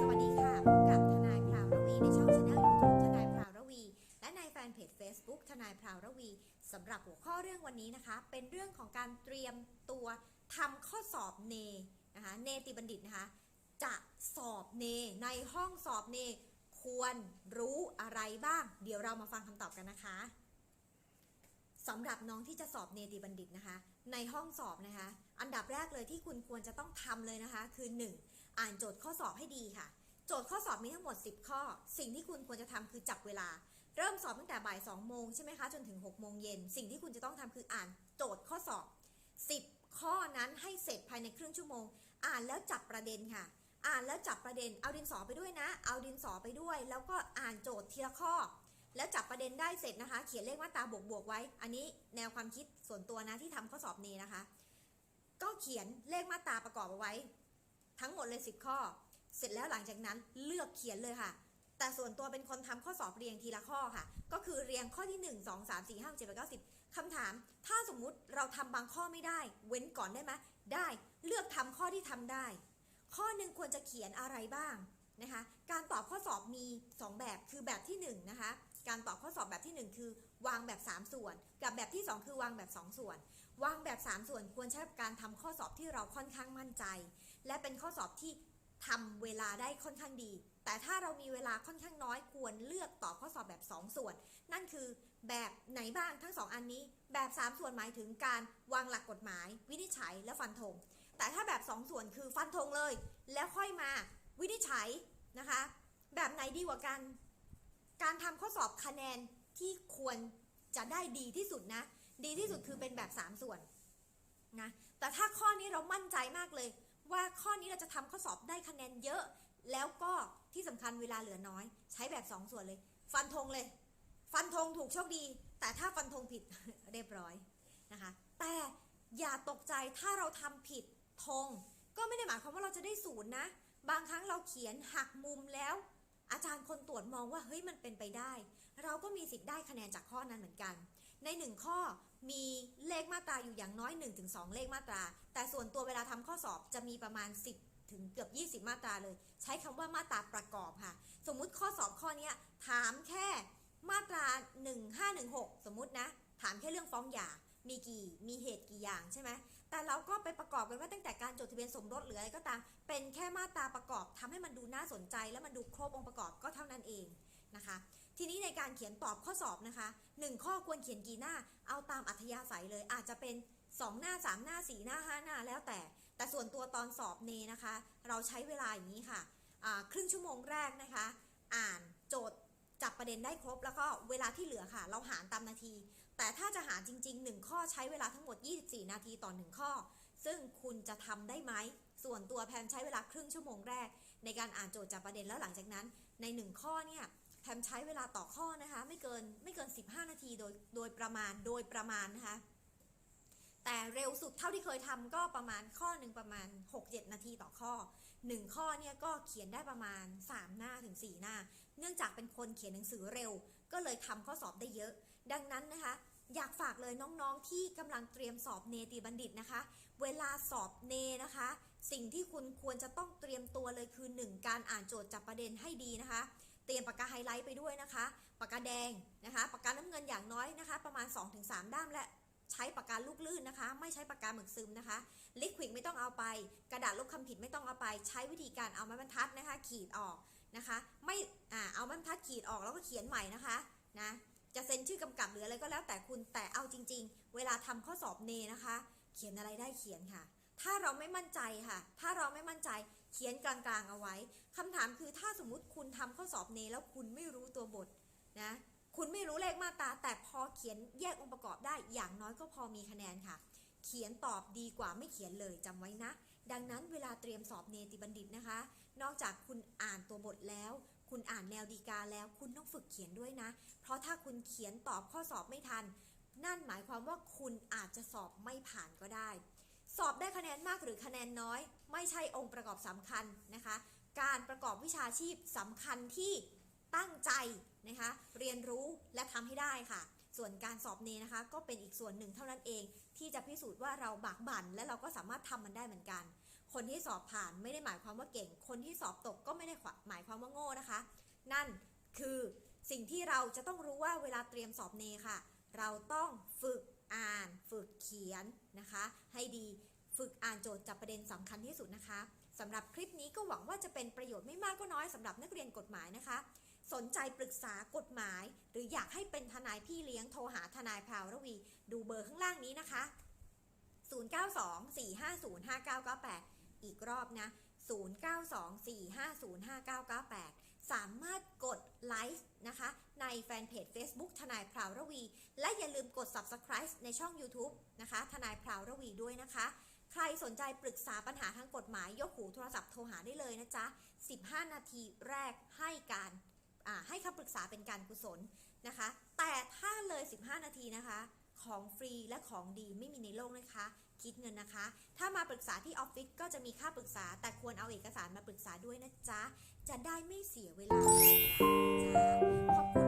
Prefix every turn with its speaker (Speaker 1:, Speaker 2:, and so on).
Speaker 1: สวัสดีค่ะพบกับทนายพราวระวีในช่องช anel YouTube ทนายพราวระวี และในแฟนเพจ Facebook ทนายพราวระวีสำหรับหัวข้อเรื่องวันนี้นะคะ เป็นเรื่องของการเตรียมตัวทำข้อสอบเนนะคะเนติบัณฑิตนะคะ จะสอบเนในห้องสอบเนควรรู้อะไรบ้าง เดี๋ยวเรามาฟังคำตอบกันนะคะ สำหรับน้องที่จะสอบเนติบัณฑิตนะคะ ในห้องสอบนะคะ อันดับแรกเลยที่คุณควรจะต้องทำเลยนะคะ คือ 1. อ่านโจทย์ข้อสอบให้ดีค่ะ โจทย์ข้อสอบมีทั้งหมด 10 ข้อ สิ่งที่คุณควรจะทำคือจับเวลา เริ่มสอบตั้งแต่บ่าย2โมงใช่ไหมคะจนถึง6โมงเย็นสิ่งที่คุณจะต้องทำคืออ่านโจทย์ข้อสอบ 10 ข้อนั้นให้เสร็จภายในครึ่งชั่วโมง อ่านแล้วจับประเด็นค่ะ อ่านแล้วจับประเด็น เอาดินสอไปด้วยนะ เอาดินสอไปด้วย แล้วก็อ่านโจทย์ทีละข้อ แล้วจับประเด็นได้เสร็จนะคะ เขียนเลขมาตราบวกบวกไว้ อันนี้แนวความคิดส่วนตัวนะที่ทำข้อสอบนี้นะคะ ก็เขียนเลขมาตราประกอบเอาไว้ ทั้งหมดเลย10ข้อ เสร็จแล้วหลังจากนั้นเลือกเขียนเลยค่ะ แต่ส่วนตัวเป็นคนทำข้อสอบเรียงทีละข้อค่ะ ก็คือเรียงข้อที่ 1 2 3 4 5 7 8 9 10คำถาม ถ้าสมมุติเราทำบางข้อไม่ได้ เว้นก่อนได้ไหมได้เลือกทำข้อที่ทำได้ ข้อหนึ่งควรจะเขียนอะไรบ้างนะคะ การตอบข้อสอบมี 2 แบบคือแบบที่1นะคะ การตอบข้อสอบแบบที่ 1 คือ วางแบบ 3 ส่วน กับแบบที่ 2 คือวางแบบ 2 ส่วน วางแบบ 3 ส่วนควรใช้การทำข้อสอบที่เราค่อนข้างมั่นใจ และเป็นข้อสอบที่ทำเวลาได้ค่อนข้างดี แต่ถ้าเรามีเวลาค่อนข้างน้อยควรเลือกตอบข้อสอบแบบ 2 ส่วน นั่นคือแบบไหนบ้างทั้ง 2 อันนี้ แบบ 3 ส่วนหมายถึงการวางหลักกฎหมาย วินิจฉัยและฟันธง แต่ถ้าแบบ 2 ส่วนคือฟันธงเลย แล้วค่อยมาวินิจฉัยนะคะ แบบไหนดีกว่ากัน การทำข้อสอบคะแนนที่ควรจะได้ดีที่สุดนะ ดีที่สุดคือเป็นแบบ 3 ส่วนนะแต่ถ้าข้อนี้เรามั่นใจมากเลย ว่าข้อนี้เราจะทำข้อสอบได้คะแนนเยอะ แล้วก็ที่สำคัญเวลาเหลือน้อย ใช้แบบ 2 ส่วนเลย ฟันธงเลย ฟันธงถูกโชคดี แต่ถ้าฟันธงผิดเรียบร้อยนะคะ แต่อย่าตกใจถ้าเราทำผิดธงก็ไม่ได้หมายความว่าเราจะได้ศูนย์นะ บางครั้งเราเขียนหักมุมแล้ว อาจารย์คนตรวจมองว่าเฮ้ยมันเป็นไปได้ เราก็มีสิทธิ์ได้คะแนนจากข้อนั้นเหมือนกัน ในหนึ่งข้อมีเลขมาตราอยู่อย่างน้อย 1-2 เลขมาตรา แต่ส่วนตัวเวลาทำข้อสอบจะมีประมาณ 10 ถึงเกือบ 20 มาตราเลย ใช้คำว่ามาตราประกอบค่ะ สมมุติข้อสอบข้อนี้ถามแค่มาตรา 1516 สมมุตินะ ถามแค่เรื่องฟ้องหย่า มีกี่มีเหตุกี่อย่างใช่ไหมแต่เราก็ไปประกอบกันว่าตั้งแต่การจดทะเบียนสมรสหรืออะไรก็ตาม เป็นแค่มาตราประกอบทำให้มันดูน่าสนใจและมันดูครบองค์ประกอบก็เท่านั้นเองนะคะ ทีนี้ในการเขียนตอบข้อสอบนะคะหนึ่งข้อควรเขียนกี่หน้า เอาตามอัธยาศัยเลยอาจจะเป็น 2 หน้า 3 หน้า 4 หน้า 5 หน้าแล้วแต่ แต่ส่วนตัวตอนสอบเนนะคะ เราใช้เวลาอย่างนี้ค่ะครึ่งชั่วโมงแรกนะคะ อ่านโจทย์จับประเด็นได้ครบแล้วก็เวลาที่เหลือค่ะ เราหารตามนาที แต่ถ้าจะหาจริง ๆ 1 ข้อใช้เวลาทั้งหมด 24 นาทีต่อ 1 ข้อ ซึ่งคุณจะทำได้ไหม ส่วนตัวแพมใช้เวลาครึ่งชั่วโมงแรก ในการอ่านโจทย์จับประเด็นแล้วหลังจากนั้น ใน 1 ข้อเนี่ยแพมใช้เวลาต่อข้อนะคะ ไม่เกินไม่เกิน 15 นาทีโดยโดยประมาณโดยประมาณนะคะแต่เร็วสุดเท่าที่เคยทำก็ประมาณข้อหนึ่งประมาณ 6-7 นาทีต่อข้อ 1 ข้อเนี่ยก็เขียนได้ประมาณ 3 หน้าถึง 4 หน้า เนื่องจากเป็นคนเขียนหนังสือเร็ว ก็เลยทำข้อสอบได้เยอะ ดังนั้นนะคะ อยากฝากเลยน้องๆที่กำลังเตรียมสอบเนติบัณฑิตนะคะ เวลาสอบเนนะคะ สิ่งที่คุณควรจะต้องเตรียมตัวเลยคือ 1 การอ่านโจทย์จับประเด็นให้ดีนะคะเตรียมปากกาไฮไลท์ไปด้วยนะคะ ปากกาแดงนะคะ ปากกาน้ำเงินอย่างน้อยนะคะ ประมาณ 2-3 ด้ามและใช้ปากกาลูกลื่นนะคะ ไม่ใช้ปากกาหมึกซึมนะคะลิควิดไม่ต้องเอาไป กระดาษลบคำผิดไม่ต้องเอาไป ใช้วิธีการเอาไม้บรรทัดนะคะ ขีดออกนะคะ ไม่อ่าเอาไม้บรรทัดขีดออกแล้วก็เขียนใหม่นะคะนะ จะเซ็นชื่อกำกับหรืออะไรก็แล้วแต่คุณแต่เอาจริง ๆ เวลาทำข้อสอบเนนะคะ เขียนอะไรได้เขียนค่ะ ถ้าเราไม่มั่นใจค่ะ ถ้าเราไม่มั่นใจเขียนกลางๆเอาไว้คำถามคือถ้าสมมุติคุณทำข้อสอบเนแล้วคุณไม่รู้ตัวบทนะคุณไม่รู้เลขมาตราแต่พอเขียนแยกองค์ประกอบได้อย่างน้อยก็พอมีคะแนนค่ะ เขียนตอบดีกว่าไม่เขียนเลยจำไว้นะ ดังนั้นเวลาเตรียมสอบเนติบัณฑิตนะคะ นอกจากคุณอ่านตัวบทแล้ว คุณอ่านแนวดีกาแล้วคุณต้องฝึกเขียนด้วยนะ เพราะถ้าคุณเขียนตอบข้อสอบไม่ทัน นั่นหมายความว่าคุณอาจจะสอบไม่ผ่านก็ได้ สอบได้คะแนนมากหรือคะแนนน้อย ไม่ใช่องค์ประกอบสำคัญนะคะ การประกอบวิชาชีพสำคัญที่ตั้งใจนะคะ เรียนรู้และทำให้ได้ค่ะ ส่วนการสอบเนนะคะ ก็เป็นอีกส่วนหนึ่งเท่านั้นเอง ที่จะพิสูจน์ว่าเราบากบั่นและเราก็สามารถทำมันได้เหมือนกัน คนที่สอบผ่านไม่ได้หมายความว่าเก่ง คนที่สอบตกก็ไม่ได้หมายความว่าโง่นะคะ นั่นคือสิ่งที่เราจะต้องรู้ว่าเวลาเตรียมสอบเนค่ะ เราต้องฝึกอ่าน ฝึกเขียนนะคะ ให้ดีฝึกอ่านโจทย์จับประเด็นสำคัญที่สุดนะคะสำหรับคลิปนี้ก็หวังว่าจะเป็นประโยชน์ไม่มากก็น้อยสำหรับนักเรียนกฎหมายนะคะ สนใจปรึกษากฎหมาย หรืออยากให้เป็นทนายพี่เลี้ยงโทรหาทนายพราวระวี ดูเบอร์ข้างล่างนี้นะคะ 0924505998 อีกรอบนะ 0924505998 สามารถกดไลค์นะคะ ในแฟนเพจ Facebook ทนายพราวระวี และอย่าลืมกด Subscribe ในช่อง YouTube นะคะ ทนายพราวระวีด้วยนะคะ ใครสนใจปรึกษาปัญหาทางกฎหมาย ยกหูโทรศัพท์โทรหาได้เลยนะจ๊ะ 15 นาทีแรกให้การให้คำปรึกษาเป็นการกุศลนะคะ แต่ถ้าเลย 15 นาทีนะคะ ของฟรีและของดีไม่มีในโลกนะคะ คิดเงินนะคะ ถ้ามาปรึกษาที่ออฟฟิศก็จะมีค่าปรึกษา แต่ควรเอาเอกสารมาปรึกษาด้วยนะจ๊ะ จะได้ไม่เสียเวลาขอบคุณ